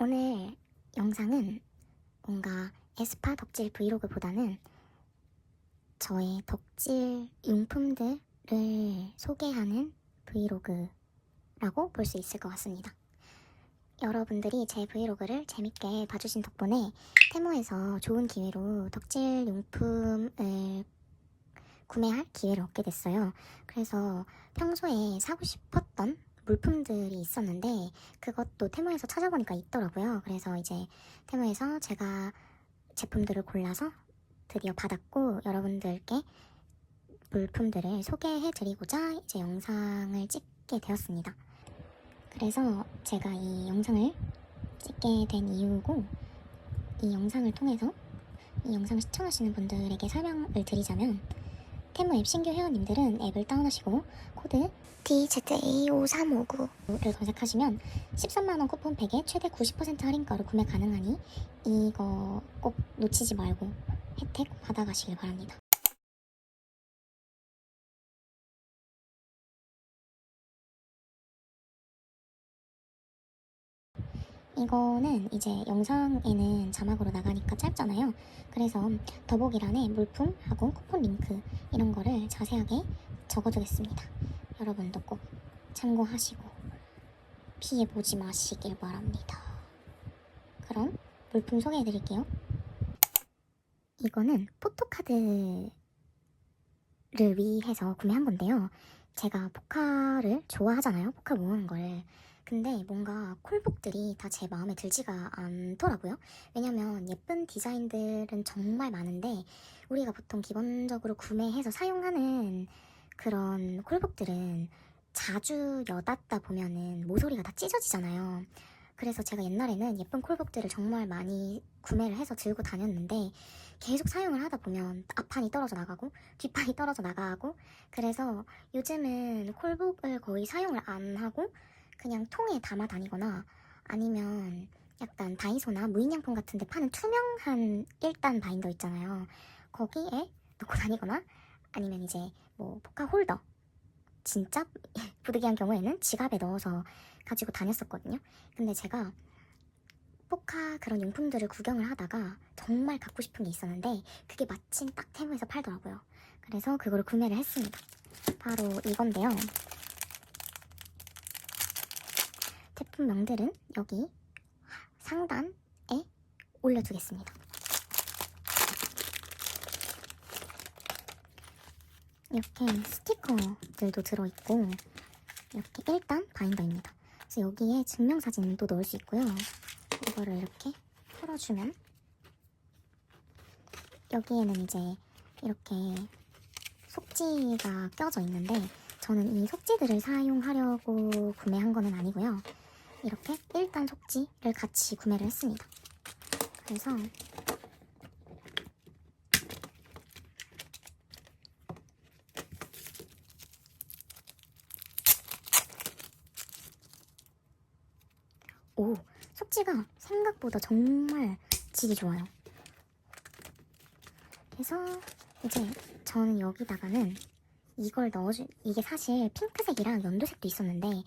오늘 영상은 뭔가 에스파 덕질 브이로그보다는 저의 덕질 용품들을 소개하는 브이로그라고 볼 수 있을 것 같습니다. 여러분들이 제 브이로그를 재밌게 봐주신 덕분에 테무에서 좋은 기회로 덕질 용품을 구매할 기회를 얻게 됐어요. 그래서 평소에 사고 싶었던 물품들이 있었는데 그것도 테무에서 찾아보니까 있더라고요. 그래서 이제 테무에서 제가 제품들을 골라서 드디어 받았고 여러분들께 물품들을 소개해 드리고자 이제 영상을 찍게 되었습니다. 그래서 제가 이 영상을 찍게 된 이유고 이 영상을 통해서 이 영상을 시청하시는 분들에게 설명을 드리자면 테무 앱 신규 회원님들은 앱을 다운하시고 코드 DZA5359를 검색하시면 13만원 쿠폰팩에 최대 90% 할인가로 구매 가능하니 이거 꼭 놓치지 말고 혜택 받아가시길 바랍니다. 이거는 이제 영상에는 자막으로 나가니까 짧잖아요. 그래서 더보기란에 물품하고 쿠폰 링크 이런 거를 자세하게 적어두겠습니다. 여러분도 꼭 참고하시고 피해 보지 마시길 바랍니다. 그럼 물품 소개해 드릴게요. 이거는 포토카드를 위해서 구매한 건데요. 제가 포카를 좋아하잖아요. 포카 모으는 걸. 근데 뭔가 콜북들이 다 제 마음에 들지가 않더라고요. 왜냐면 예쁜 디자인들은 정말 많은데 우리가 보통 기본적으로 구매해서 사용하는 그런 콜북들은 자주 여닫다 보면은 모서리가 다 찢어지잖아요. 그래서 제가 옛날에는 예쁜 콜북들을 정말 많이 구매를 해서 들고 다녔는데 계속 사용을 하다 보면 앞판이 떨어져 나가고 뒷판이 떨어져 나가고 그래서 요즘은 콜북을 거의 사용을 안 하고 그냥 통에 담아 다니거나 아니면 약간 다이소나 무인양품 같은 데 파는 투명한 1단 바인더 있잖아요. 거기에 놓고 다니거나 아니면 이제 뭐 포카 홀더 진짜 부득이한 경우에는 지갑에 넣어서 가지고 다녔었거든요. 근데 제가 포카 그런 용품들을 구경을 하다가 정말 갖고 싶은 게 있었는데 그게 마침 딱 테무에서 팔더라고요. 그래서 그거를 구매를 했습니다. 바로 이건데요. 제품명들은 여기 상단에 올려두겠습니다. 이렇게 스티커들도 들어있고 이렇게 1단 바인더입니다. 그래서 여기에 증명사진도 넣을 수 있고요. 이거를 이렇게 풀어주면 여기에는 이제 이렇게 속지가 껴져 있는데 저는 이 속지들을 사용하려고 구매한 거는 아니고요. 이렇게 1단 속지를 같이 구매를 했습니다. 그래서 오, 속지가 생각보다 정말 질이 좋아요. 그래서 이제 저는 여기다가는 이걸 넣어주 이게 사실 핑크색이랑 연두색도 있었는데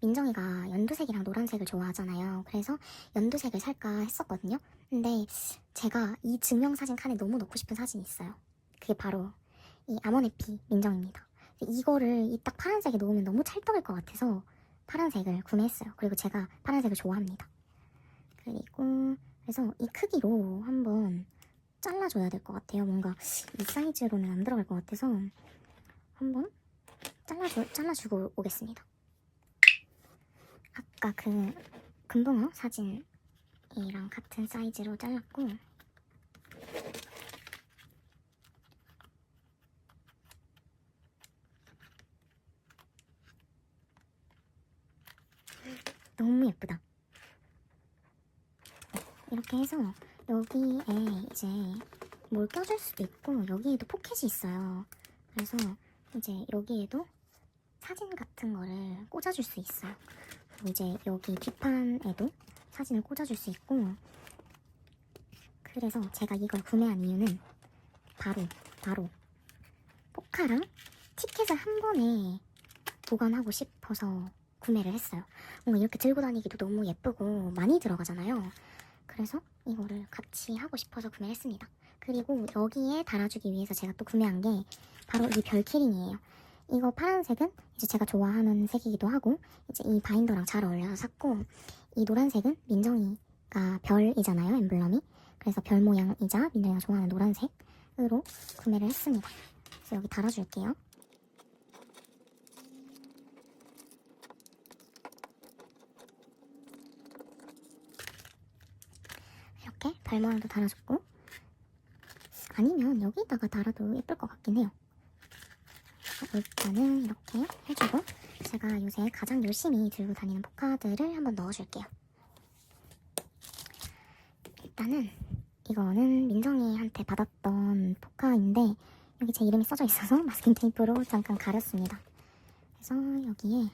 민정이가 연두색이랑 노란색을 좋아하잖아요. 그래서 연두색을 살까 했었거든요. 근데 제가 이 증명사진 칸에 너무 넣고 싶은 사진이 있어요. 그게 바로 이 아모네피 민정입니다. 이거를 이 딱 파란색에 놓으면 너무 찰떡일 것 같아서 파란색을 구매했어요. 그리고 제가 파란색을 좋아합니다. 그리고 그래서 이 크기로 한번 잘라줘야 될 것 같아요. 뭔가 이 사이즈로는 안 들어갈 것 같아서 한번 잘라주, 잘라주고 오겠습니다. 아까 그 금붕어 사진이랑 같은 사이즈로 잘랐고 너무 예쁘다. 이렇게 해서 여기에 이제 뭘 껴줄 수도 있고 여기에도 포켓이 있어요. 그래서 이제 여기에도 사진 같은 거를 꽂아줄 수 있어요. 이제 여기 뒷판에도 사진을 꽂아줄 수 있고 그래서 제가 이걸 구매한 이유는 바로 바로 포카랑 티켓을 한 번에 보관하고 싶어서 구매를 했어요. 뭔가 이렇게 들고 다니기도 너무 예쁘고 많이 들어가잖아요. 그래서 이거를 같이 하고 싶어서 구매했습니다. 그리고 여기에 달아주기 위해서 제가 또 구매한 게 바로 이 별키링이에요. 이거 파란색은 이제 제가 좋아하는 색이기도 하고 이제 이 바인더랑 잘 어울려서 샀고 이 노란색은 민정이가 별이잖아요 엠블럼이 그래서 별 모양이자 민정이가 좋아하는 노란색으로 구매를 했습니다. 그래서 여기 달아줄게요. 이렇게 별 모양도 달아줬고 아니면 여기다가 달아도 예쁠 것 같긴 해요. 일단은 이렇게 해주고 제가 요새 가장 열심히 들고 다니는 포카들을 한번 넣어줄게요. 일단은 이거는 민정이한테 받았던 포카인데 여기 제 이름이 써져 있어서 마스킹 테이프로 잠깐 가렸습니다. 그래서 여기에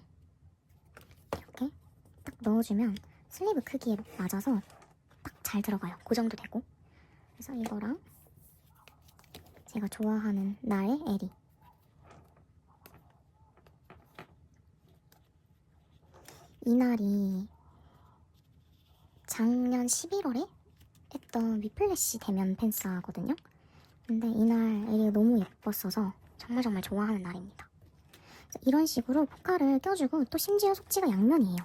이렇게 딱 넣어주면 슬리브 크기에 맞아서 딱 잘 들어가요. 고정도 되고. 그래서 이거랑 제가 좋아하는 나의 에리 이날이 작년 11월에 했던 위플래시 대면 팬싸거든요. 근데 이날 에리가 너무 예뻤어서 정말 정말 좋아하는 날입니다. 이런 식으로 포카를 껴주고 또 심지어 속지가 양면이에요.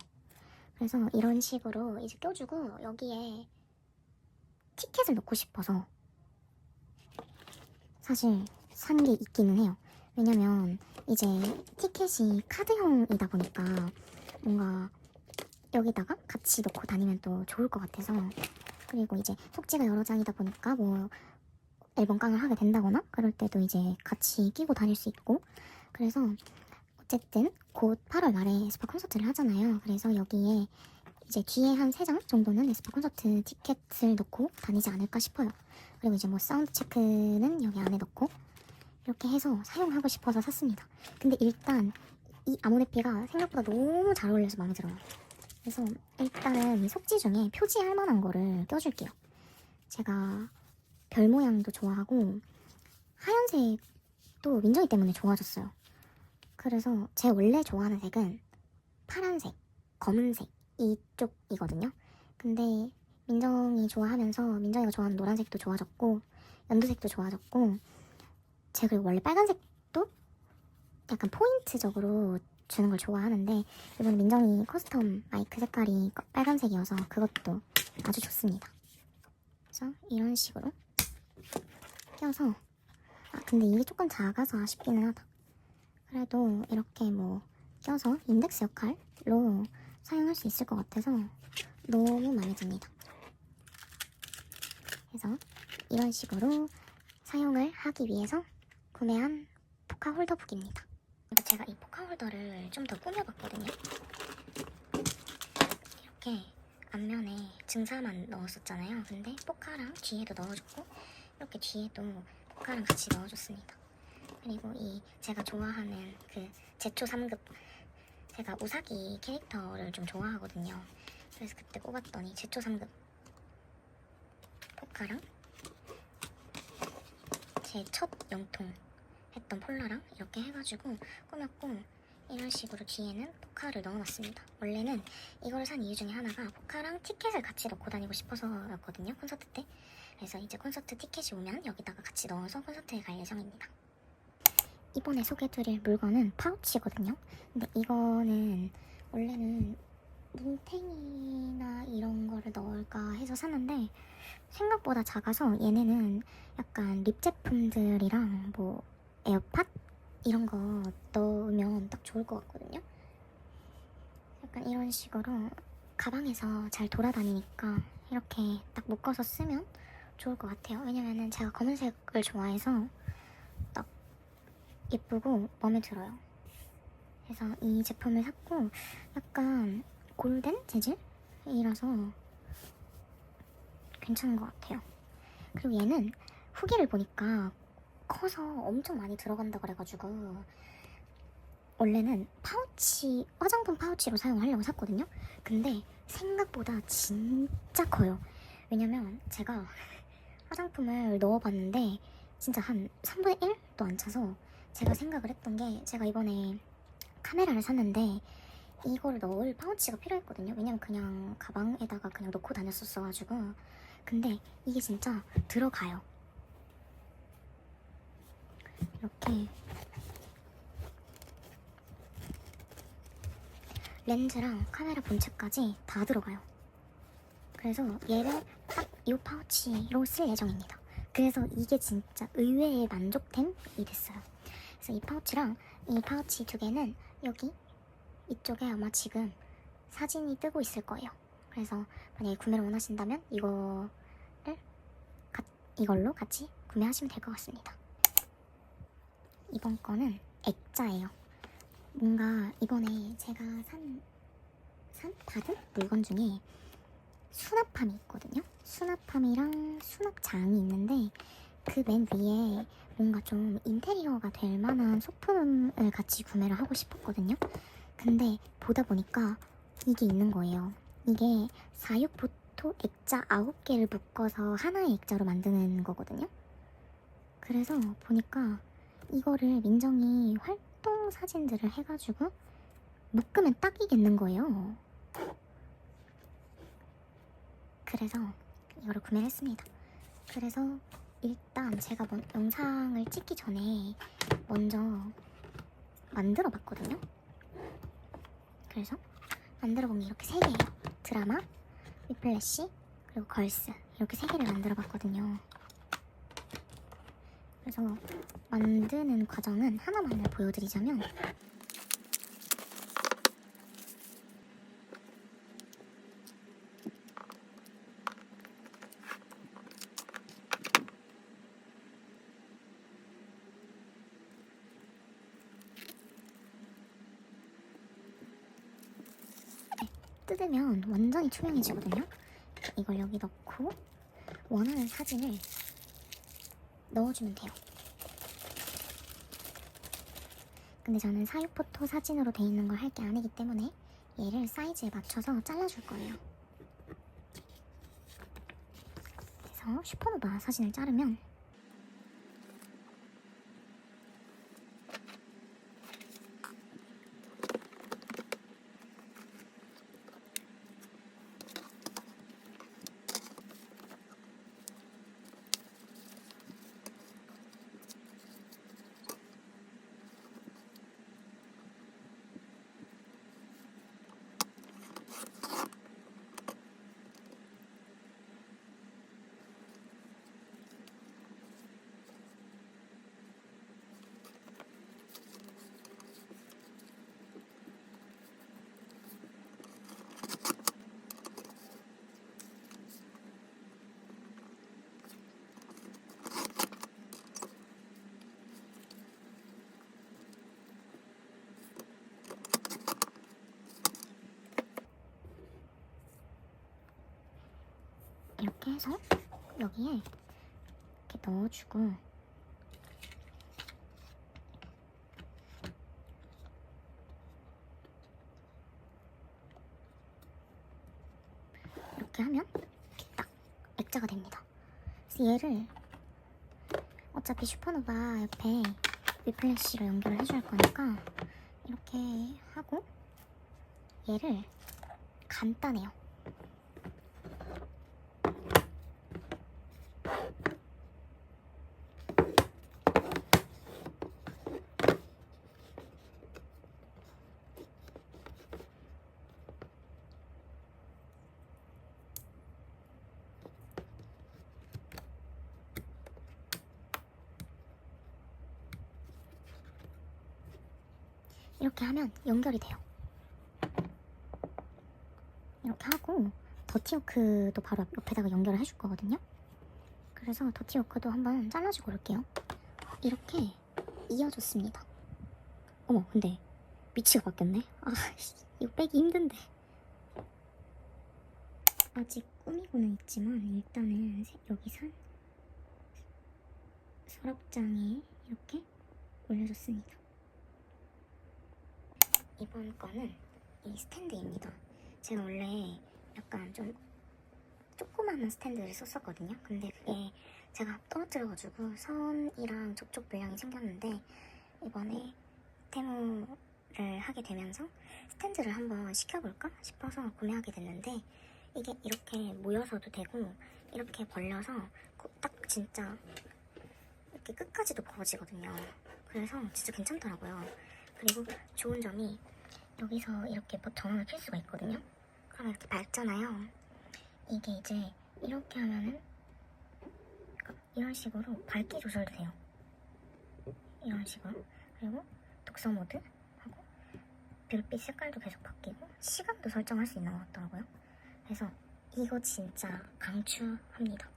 그래서 이런 식으로 이제 껴주고 여기에 티켓을 넣고 싶어서 사실 산 게 있기는 해요. 왜냐면 이제 티켓이 카드형이다 보니까 뭔가 여기다가 같이 넣고 다니면 또 좋을 것 같아서 그리고 이제 속지가 여러 장이다 보니까 뭐 앨범 깡을 하게 된다거나 그럴 때도 이제 같이 끼고 다닐 수 있고 그래서 어쨌든 곧 8월 말에 에스파 콘서트를 하잖아요. 그래서 여기에 이제 뒤에 한 3장 정도는 에스파 콘서트 티켓을 넣고 다니지 않을까 싶어요. 그리고 이제 뭐 사운드 체크는 여기 안에 넣고 이렇게 해서 사용하고 싶어서 샀습니다. 근데 일단 이 아모네피가 생각보다 너무 잘 어울려서 마음에 들어요. 그래서 일단은 이 속지 중에 표지할 만한 거를 껴줄게요. 제가 별 모양도 좋아하고 하얀색도 민정이 때문에 좋아졌어요. 그래서 제 원래 좋아하는 색은 파란색, 검은색 이쪽이거든요. 근데 민정이 좋아하면서 민정이가 좋아하는 노란색도 좋아졌고 연두색도 좋아졌고 제가 원래 빨간색도 약간 포인트적으로 주는 걸 좋아하는데 이번 민정이 커스텀 마이크 색깔이 꺼- 빨간색이어서 그것도 아주 좋습니다. 그래서 이런 식으로 껴서 아 근데 이게 조금 작아서 아쉽기는 하다. 그래도 이렇게 뭐 껴서 인덱스 역할로 사용할 수 있을 것 같아서 너무 마음에 듭니다. 그래서 이런 식으로 사용을 하기 위해서 구매한 포카 홀더북입니다. 제가 이 포카 홀더를 좀 더 꾸며봤거든요. 이렇게 앞면에 증사만 넣었었잖아요. 근데 포카랑 뒤에도 넣어줬고 이렇게 뒤에도 포카랑 같이 넣어줬습니다. 그리고 이 제가 좋아하는 그 제초 3급 제가 우사기 캐릭터를 좀 좋아하거든요. 그래서 그때 꼽았더니 제초 3급 포카랑 제 첫 영통 했던 폴라랑 이렇게 해가지고 꾸몄고 이런 식으로 뒤에는 포카를 넣어놨습니다. 원래는 이걸 산 이유 중에 하나가 포카랑 티켓을 같이 넣고 다니고 싶어서였거든요. 콘서트 때. 그래서 이제 콘서트 티켓이 오면 여기다가 같이 넣어서 콘서트에 갈 예정입니다. 이번에 소개해드릴 물건은 파우치거든요. 근데 이거는 원래는 뭉탱이나 이런 거를 넣을까 해서 샀는데 생각보다 작아서 얘네는 약간 립 제품들이랑 뭐 에어팟 이런 거 넣으면 딱 좋을 것 같거든요. 약간 이런 식으로 가방에서 잘 돌아다니니까 이렇게 딱 묶어서 쓰면 좋을 것 같아요. 왜냐면은 제가 검은색을 좋아해서 딱 예쁘고 마음에 들어요. 그래서 이 제품을 샀고 약간 골든 재질이라서 괜찮은 것 같아요. 그리고 얘는 후기를 보니까 커서 엄청 많이 들어간다 그래가지고 원래는 파우치 화장품 파우치로 사용하려고 샀거든요. 근데 생각보다 진짜 커요. 왜냐면 제가 화장품을 넣어봤는데 진짜 한 3분의 1도 안 차서 제가 생각을 했던 게 제가 이번에 카메라를 샀는데 이거를 넣을 파우치가 필요했거든요. 왜냐면 그냥 가방에다가 그냥 넣고 다녔었어가지고. 근데 이게 진짜 들어가요. 이렇게 렌즈랑 카메라 본체까지 다 들어가요. 그래서 얘를 딱 이 파우치로 쓸 예정입니다. 그래서 이게 진짜 의외의 만족템이 됐어요. 그래서 이 파우치랑 이 파우치 두 개는 여기 이쪽에 아마 지금 사진이 뜨고 있을 거예요. 그래서 만약에 구매를 원하신다면 이거를 가- 이걸로 같이 구매하시면 될 것 같습니다. 이번 거는 액자예요. 뭔가 이번에 제가 산, 산? 받은 물건 중에 수납함이 있거든요. 수납함이랑 수납장이 있는데 그 맨 위에 뭔가 좀 인테리어가 될 만한 소품을 같이 구매를 하고 싶었거든요. 근데 보다 보니까 이게 있는 거예요. 이게 사육포토 액자 9개를 묶어서 하나의 액자로 만드는 거거든요. 그래서 보니까 이거를 민정이 활동 사진들을 해가지고 묶으면 딱이겠는 거예요. 그래서 이거를 구매를 했습니다. 그래서 일단 제가 먼, 영상을 찍기 전에 먼저 만들어 봤거든요. 그래서 만들어 본 게 이렇게 세 개예요. 드라마, 위플래시, 그리고 걸스 이렇게 세 개를 만들어 봤거든요. 그래서 만드는 과정은 하나만을 보여드리자면 뜯으면 완전히 투명해지거든요. 이걸 여기 넣고 원하는 사진을 넣어주면 돼요. 근데 저는 사육포토 사진으로 돼 있는 걸 할 게 아니기 때문에 얘를 사이즈에 맞춰서 잘라줄 거예요. 그래서 슈퍼노바 사진을 자르면 이렇게 해서 여기에 이렇게 넣어주고 이렇게 하면 이렇게 딱 액자가 됩니다. 그래서 얘를 어차피 슈퍼노바 옆에 위플래시로 연결을 해줄 거니까 이렇게 하고 얘를 간단해요. 이렇게 하면 연결이 돼요. 이렇게 하고 더티워크도 바로 옆- 옆에다가 연결을 해줄 거거든요. 그래서 더티워크도 한번 잘라주고 올게요. 이렇게 이어줬습니다. 어머, 근데 위치가 바뀌었네. 아, 씨, 이거 빼기 힘든데. 아직 꾸미고는 있지만 일단은 세- 여기 산 서랍장에 이렇게 올려줬습니다. 이번 거는 이 스탠드입니다. 제가 원래 약간 좀 조그마한 스탠드를 썼었거든요. 근데 그게 제가 떨어뜨려가지고 선이랑 접촉 불량이 생겼는데 이번에 구매를 하게 되면서 스탠드를 한번 시켜볼까 싶어서 구매하게 됐는데 이게 이렇게 모여서도 되고 이렇게 벌려서 고- 딱 진짜 이렇게 끝까지도 구워지거든요. 그래서 진짜 괜찮더라고요. 그리고 좋은 점이 여기서 이렇게 뭐 전원을 킬 수가 있거든요. 그러면 이렇게 밝잖아요. 이게 이제 이렇게 하면은 이런 식으로 밝기 조절도 돼요. 이런 식으로. 그리고 독서 모드 하고 별빛 색깔도 계속 바뀌고 시간도 설정할 수 있는 것 같더라고요. 그래서 이거 진짜 강추합니다.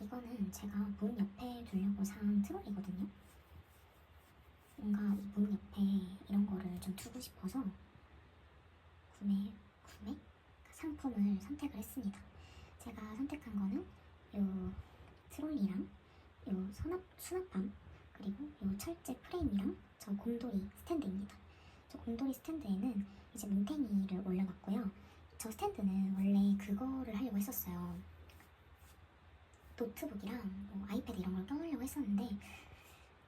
이거는 제가 문 옆에 두려고 산 트롤이거든요. 뭔가 이 문 옆에 이런 거를 좀 두고 싶어서 구매 구매 상품을 선택을 했습니다. 제가 선택한 거는 요 트롤이랑 요 수납 수납함 그리고 요 철제 프레임이랑 저 곰돌이 스탠드입니다. 저 곰돌이 스탠드에는 이제 뭉탱이를 올려놨고요. 저 스탠드는 원래 그거를 하려고 했었어요. 노트북이랑 뭐 아이패드 이런 걸 껴놓으려고 했었는데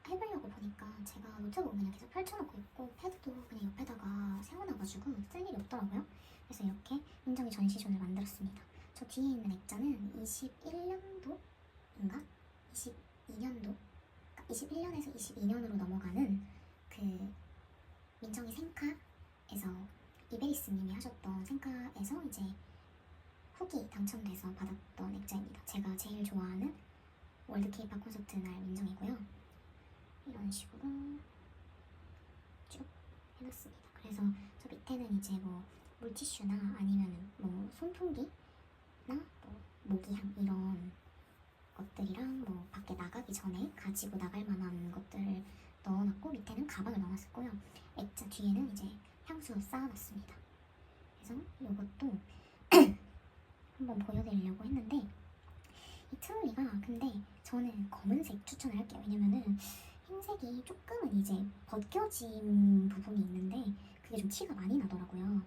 해보려고 보니까 제가 노트북 그냥 계속 펼쳐놓고 있고 패드도 그냥 옆에다가 세워놔가지고 쓸 일이 없더라고요. 그래서 이렇게 민정이 전시존을 만들었습니다. 저 뒤에 있는 액자는 21년도인가? 22년도? 21년에서 22년으로 넘어가는 그 민정이 생카에서 이베리스님이 하셨던 생카에서 이제 후기 당첨돼서 받았던 액자입니다. 제가 제일 좋아하는 월드 케이팝 콘서트 날 민정이고요. 이런 식으로 쭉 해놨습니다. 그래서 저 밑에는 이제 뭐 물티슈나 아니면 뭐 손풍기나 뭐 모기향 이런 것들이랑 뭐 밖에 나가기 전에 가지고 나갈 만한 것들을 넣어놨고 밑에는 가방을 넣어놨었고요. 액자 뒤에는 이제 향수 쌓아놨습니다. 그래서 이것도 한번 보여드리려고 했는데 이 트롤리가 근데 저는 검은색 추천을 할게요. 왜냐면은 흰색이 조금은 이제 벗겨진 부분이 있는데 그게 좀 티가 많이 나더라고요.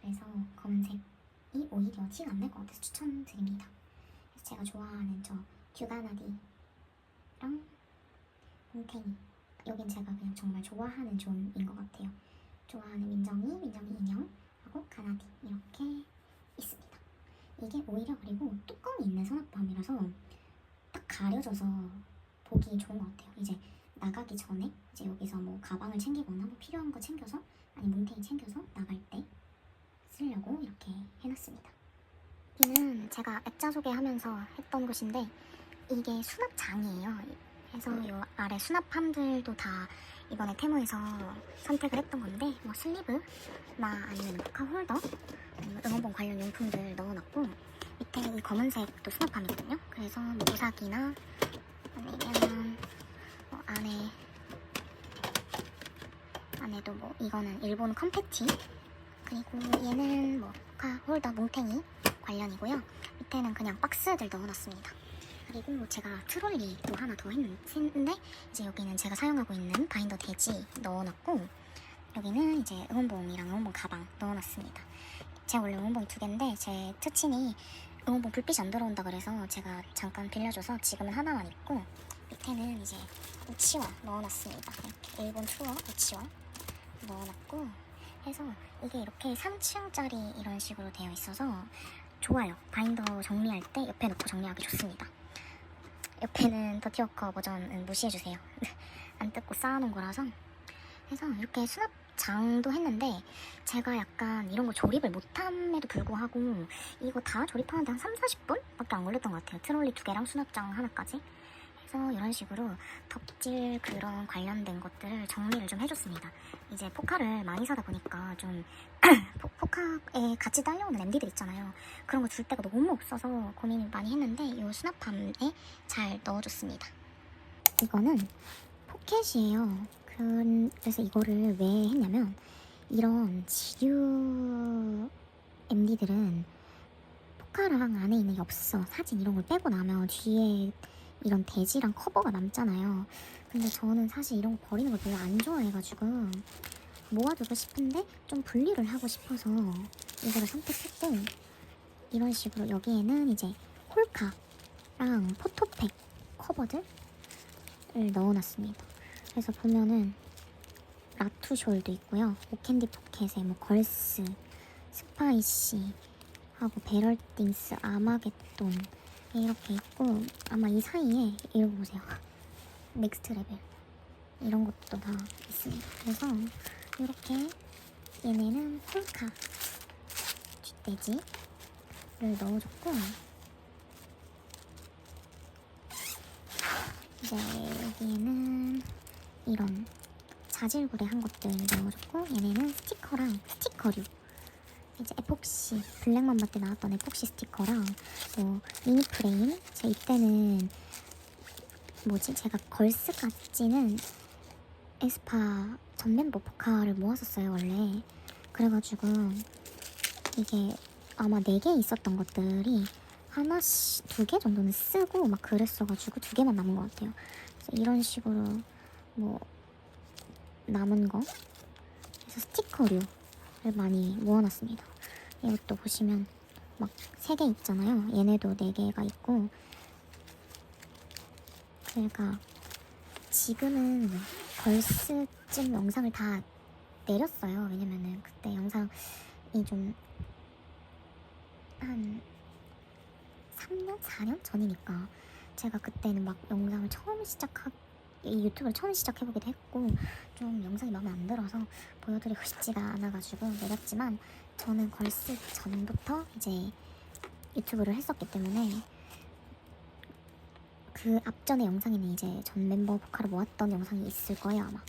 그래서 검은색이 오히려 티가 안 날 것 같아서 추천드립니다. 그래서 제가 좋아하는 저 듀가나디랑 뭉탱이 여긴 제가 그냥 정말 좋아하는 존인 것 같아요. 좋아하는 민정이, 민정이 인형 하고 가나디 이렇게 있습니다. 이게 오히려 그리고 뚜껑이 있는 수납함이라서 딱 가려져서 보기 좋은 것 같아요. 이제 나가기 전에 이제 여기서 뭐 가방을 챙기거나 뭐 필요한 거 챙겨서 아니 뭉탱이 챙겨서 나갈 때 쓰려고 이렇게 해놨습니다. 여기는 제가 액자 소개하면서 했던 곳인데 이게 수납장이에요. 그래서 이 아래 수납함들도 다 이번에 테무에서 선택을 했던 건데 뭐 슬리브나 아니면 포카 홀더 아니면 응원봉 관련 용품들 넣어놨고 밑에 이 검은색도 수납함이거든요. 그래서 뭐 무사기나 아니면 뭐 안에 안에도 뭐 이거는 일본 컴패티 그리고 얘는 뭐 포카 홀더 뭉탱이 관련이고요. 밑에는 그냥 박스들 넣어놨습니다. 그리고 제가 트롤리도 하나 더 했는- 했는데 이제 여기는 제가 사용하고 있는 바인더 대지 넣어놨고 여기는 이제 응원봉이랑 응원봉 가방 넣어놨습니다. 제가 원래 응원봉이 두 개인데 제 특친이 응원봉 불빛이 안 들어온다 그래서 제가 잠깐 빌려줘서 지금은 하나만 있고 밑에는 이제 우치와 넣어놨습니다. 일본 투어 우치와 넣어놨고 해서 이게 이렇게 3층짜리 이런 식으로 되어 있어서 좋아요. 바인더 정리할 때 옆에 놓고 정리하기 좋습니다. 옆에는 더티워커 버전은 무시해주세요. 안 뜯고 쌓아놓은 거라서. 그래서 이렇게 수납 장도 했는데 제가 약간 이런 거 조립을 못함에도 불구하고 이거 다 조립하는데 한 3, 40분밖에 안 걸렸던 것 같아요. 트롤리 두 개랑 수납장 하나까지. 그래서 이런 식으로 덕질 그런 관련된 것들을 정리를 좀 해줬습니다. 이제 포카를 많이 사다 보니까 좀 포- 포카에 같이 딸려오는 MD들 있잖아요. 그런 거 줄 데가 너무 없어서 고민을 많이 했는데 이 수납함에 잘 넣어줬습니다. 이거는 포켓이에요. 그- 그래서 이거를 왜 했냐면 이런 지류 MD들은 포카랑 안에 있는 게 없어. 사진 이런 걸 빼고 나면 뒤에 이런 대지랑 커버가 남잖아요. 근데 저는 사실 이런 거 버리는 걸 별로 안 좋아해가지고 모아두고 싶은데 좀 분리를 하고 싶어서 이거를 선택했고 이런 식으로 여기에는 이제 홀카랑 포토팩 커버들을 넣어놨습니다. 그래서 보면은 라투숄도 있고요. 오캔디 포켓에 뭐 걸스, 스파이시 하고 베럴띵스, 아마겟돈 이렇게 있고 아마 이 사이에 읽어보세요. 넥스트 레벨 이런 것도 다 있습니다. 그래서 이렇게 얘네는 폴카 뒷돼지를 넣어줬고 이제 여기에는 이런 자질구레 한 것들 넣어줬고 얘네는 스티커랑 스티커류 이제 에폭시 블랙맘바 때 나왔던 에폭시 스티커랑 뭐 미니 프레임 제 이때는 뭐지 제가 걸스까지는 에스파 전 멤버 포카를 모았었어요 원래 그래가지고 이게 아마 네개 있었던 것들이 하나씩 두 개 정도는 쓰고 막 그랬어가지고 두 개만 남은 것 같아요. 이런 식으로 뭐 남은 거 그래서 스티커류를 많이 모아놨습니다. 이것도 보시면 막세개 있잖아요. 얘네도 네 개가 있고 그러니까 지금은 걸스쯤 영상을 다 내렸어요. 왜냐면은 그때 영상이 좀 한 3년, 4년 전이니까 제가 그때는 막 영상을 처음 시작하 이 유튜브를 처음 시작해보기도 했고 좀 영상이 마음에 안 들어서 보여드리고 싶지가 않아가지고 내렸지만 저는 걸스 전부터 이제 유튜브를 했었기 때문에 그 앞전의 영상에는 이제 전 멤버 보카를 모았던 영상이 있을 거예요 아마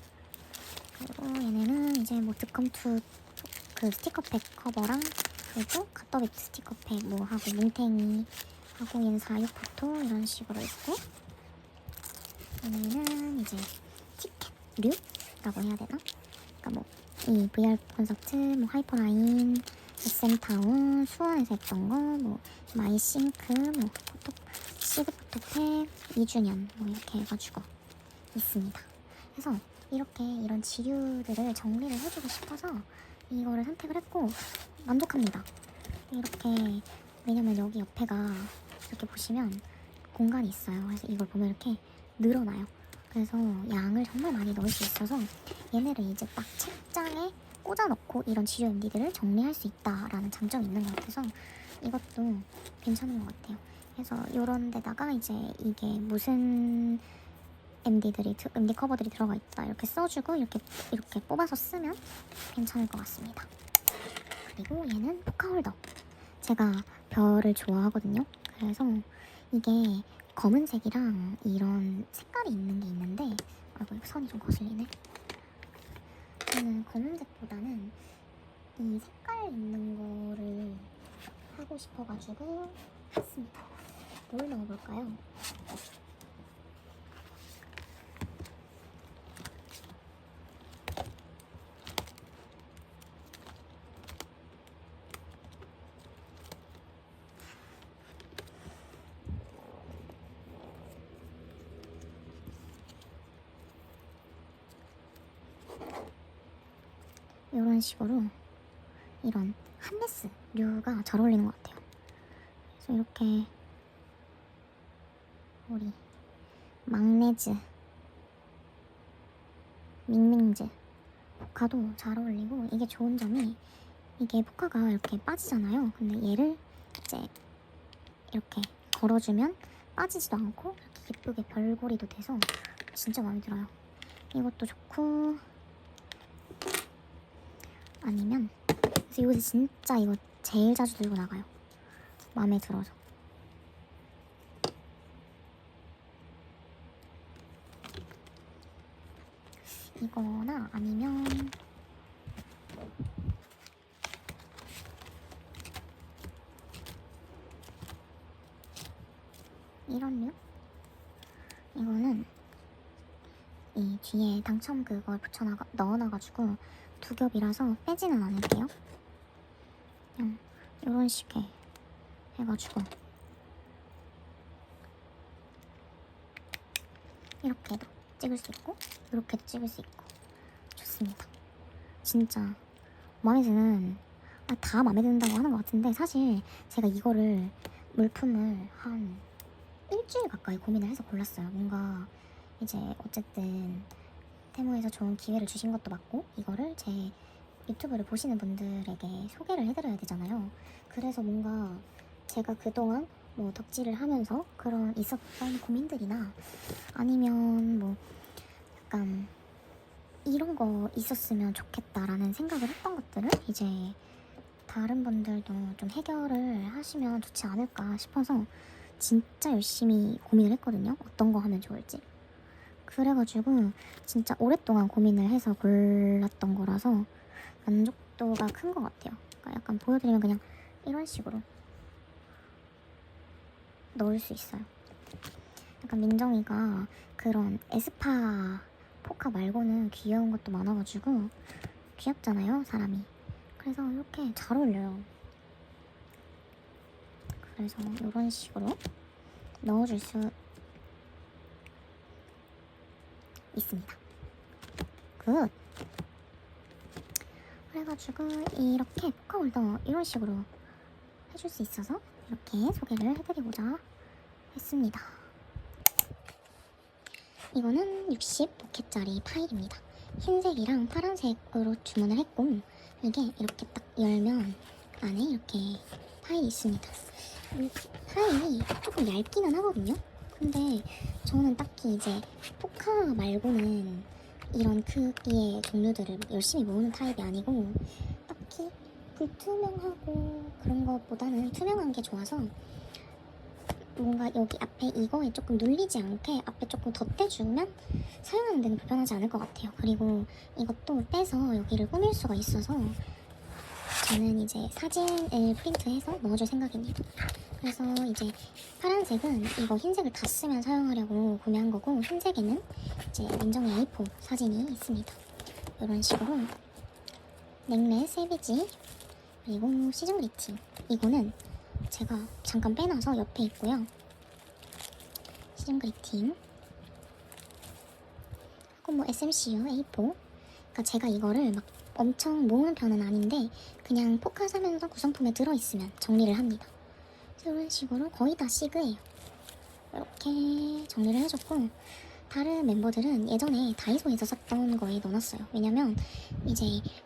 그리고 얘네는 이제 뭐 드컴투 그 스티커팩 커버랑 그리고 갓더비트 스티커팩 뭐 하고 뭉탱이 하고 얘는 사육포토 이런 식으로 있고 얘네는 이제 티켓류라고 해야 되나? 그러니까 뭐 이 VR 콘서트, 뭐 하이퍼라인, SM타운, 수원에서 했던 거, 뭐 마이싱크, 뭐 포토, 시드 포토팩 2주년 뭐 이렇게 해가지고 있습니다. 그래서 이렇게 이런 지류들을 정리를 해주고 싶어서 이거를 선택을 했고 만족합니다. 이렇게 왜냐면 여기 옆에가 이렇게 보시면 공간이 있어요. 그래서 이걸 보면 이렇게 늘어나요. 그래서 양을 정말 많이 넣을 수 있어서 얘네를 이제 딱 책장에 꽂아놓고 이런 지류 MD들을 정리할 수 있다라는 장점이 있는 것 같아서 이것도 괜찮은 것 같아요. 그래서 이런 데다가 이제 이게 무슨 MD들이 MD 커버들이 들어가 있다 이렇게 써주고 이렇게 이렇게 뽑아서 쓰면 괜찮을 것 같습니다. 그리고 얘는 포카홀더. 제가 별을 좋아하거든요. 그래서 이게 검은색이랑 이런 색깔이 있는 게 있는데 아이고 이거 선이 좀 거슬리네. 저는 검은색보다는 이 색깔 있는 거를 하고 싶어가지고 했습니다. 뭘 넣어볼까요? 이런 식으로 이런 한메스류가 잘 어울리는 것 같아요. 그래서 이렇게 우리 막내즈, 밍밍즈 포카도 잘 어울리고 이게 좋은 점이 이게 포카가 이렇게 빠지잖아요. 근데 얘를 이제 이렇게 걸어주면 빠지지도 않고 이렇게 예쁘게 별고리도 돼서 진짜 마음에 들어요. 이것도 좋고 아니면 그래서 요새 진짜 이거 제일 자주 들고 나가요. 마음에 들어서. 이거나 아니면 이런 류? 이거는 이 뒤에 당첨 그걸 붙여나가 넣어놔가지고 두 겹이라서 빼지는 않을게요. 그냥 이런 식의 해가지고 이렇게도 찍을 수 있고 이렇게도 찍을 수 있고 좋습니다. 진짜 마음에 드는 아, 다 마음에 든다고 하는 것 같은데 사실 제가 이거를 물품을 한 일주일 가까이 고민을 해서 골랐어요. 뭔가 이제 어쨌든 테무에서 좋은 기회를 주신 것도 맞고 이거를 제 유튜브를 보시는 분들에게 소개를 해드려야 되잖아요. 그래서 뭔가 제가 그동안 뭐 덕질을 하면서 그런 있었던 고민들이나 아니면 뭐 약간 이런 거 있었으면 좋겠다라는 생각을 했던 것들을 이제 다른 분들도 좀 해결을 하시면 좋지 않을까 싶어서 진짜 열심히 고민을 했거든요. 어떤 거 하면 좋을지. 그래가지고 진짜 오랫동안 고민을 해서 골랐던 거라서 만족도가 큰 것 같아요. 그러니까 약간 보여드리면 그냥 이런 식으로 넣을 수 있어요. 약간 민정이가 그런 에스파 포카 말고는 귀여운 것도 많아가지고 귀엽잖아요, 사람이. 그래서 이렇게 잘 어울려요. 그래서 이런 식으로 넣어줄 수 있습니다. 굿. 그래가지고 이렇게 포카 홀더 이런 식으로 해줄 수 있어서 이렇게 소개를 해드리고자 했습니다. 이거는 60 포켓짜리 파일입니다. 흰색이랑 파란색으로 주문을 했고 이게 이렇게 딱 열면 안에 이렇게 파일이 있습니다. 이 파일이 조금 얇기는 하거든요. 근데 저는 딱히 이제 포카 말고는 이런 크기의 종류들을 열심히 모으는 타입이 아니고 딱히 불투명하고 그런 것보다는 투명한 게 좋아서 뭔가 여기 앞에 이거에 조금 눌리지 않게 앞에 조금 덧대주면 사용하는 데는 불편하지 않을 것 같아요. 그리고 이것도 빼서 여기를 꾸밀 수가 있어서 저는 이제 사진을 프린트해서 넣어줄 생각입니다. 그래서 이제 파란색은 이거 흰색을 다 쓰면 사용하려고 구매한 거고 흰색에는 이제 민정의 A4 사진이 있습니다. 이런 식으로 냉매 세비지 그리고 시즌 그리팅 이거는 제가 잠깐 빼놔서 옆에 있고요. 시즌 그리팅 하고 뭐 SMCU A4 그러니까 제가 이거를 막 엄청 모으는 편은 아닌데 그냥 포카 사면서 구성품에 들어있으면 정리를 합니다. 이런 식으로 거의 다 시그예요. 이렇게 정리를 해줬고 다른 멤버들은 예전에 다이소에서 샀던 거에 넣어놨어요. 왜냐면 이제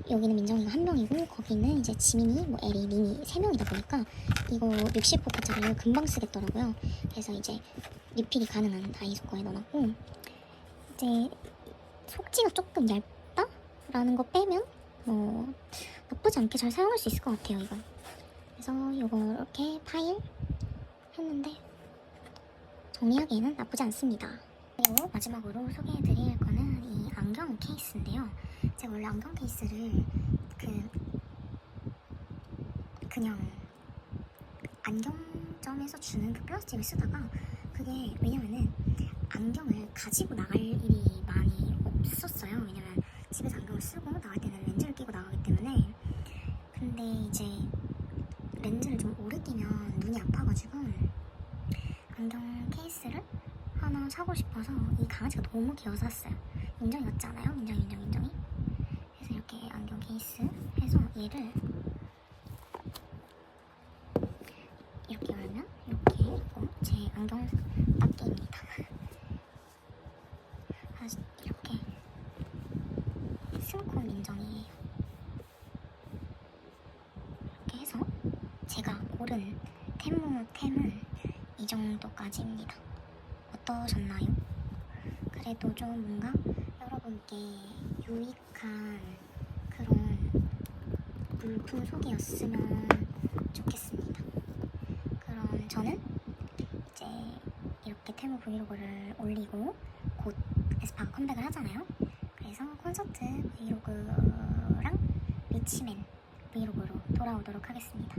여기는 민정이가 한 명이고 거기는 이제 지민이, 뭐 에리, 미니 세 명이다 보니까 이거 60포크짜리를 금방 쓰겠더라고요. 그래서 이제 리필이 가능한 다이소 거에 넣어놨고 이제 속지가 조금 얇다라는 거 빼면 뭐 나쁘지 않게 잘 사용할 수 있을 것 같아요 이건. 그래서 이거 이렇게 파일 했는데 정리하기에는 나쁘지 않습니다. 그리고 마지막으로 소개해드릴 거는 이 안경 케이스인데요. 제가 원래 안경 케이스를 그 그냥 안경점에서 주는 그 플라스틱을 쓰다가 그게 왜냐면은 안경을 가지고 나갈 일이 많이 없었어요. 왜냐면 집에서 안경을 쓰고 나갈 때는 렌즈를 끼고 나가기 때문에 근데 이제 렌즈를 좀 오래 끼면 눈이 아파가지고 안경 케이스를 하나 사고 싶어서 이 강아지가 너무 귀여워서 샀어요. 인정이 같지 않아요? 인정이 인정 인정이. 그래서 이렇게 안경 케이스 해서 얘를 이렇게 열면 이렇게 있고 제 안경 닦기입니다. 아주 이렇게 스콘 인정이에요. 이렇게 해서 제가 고른 테무 템은 이 정도까지입니다. 어떠셨나요? 그래도 좀 뭔가 여러분께 유익한 그런 물품 소개였으면 좋겠습니다. 그럼 저는 이제 이렇게 테무 브이로그를 올리고 곧 에스파가 컴백을 하잖아요. 그래서 콘서트 브이로그랑 리치맨 브이로그로 돌아오도록 하겠습니다.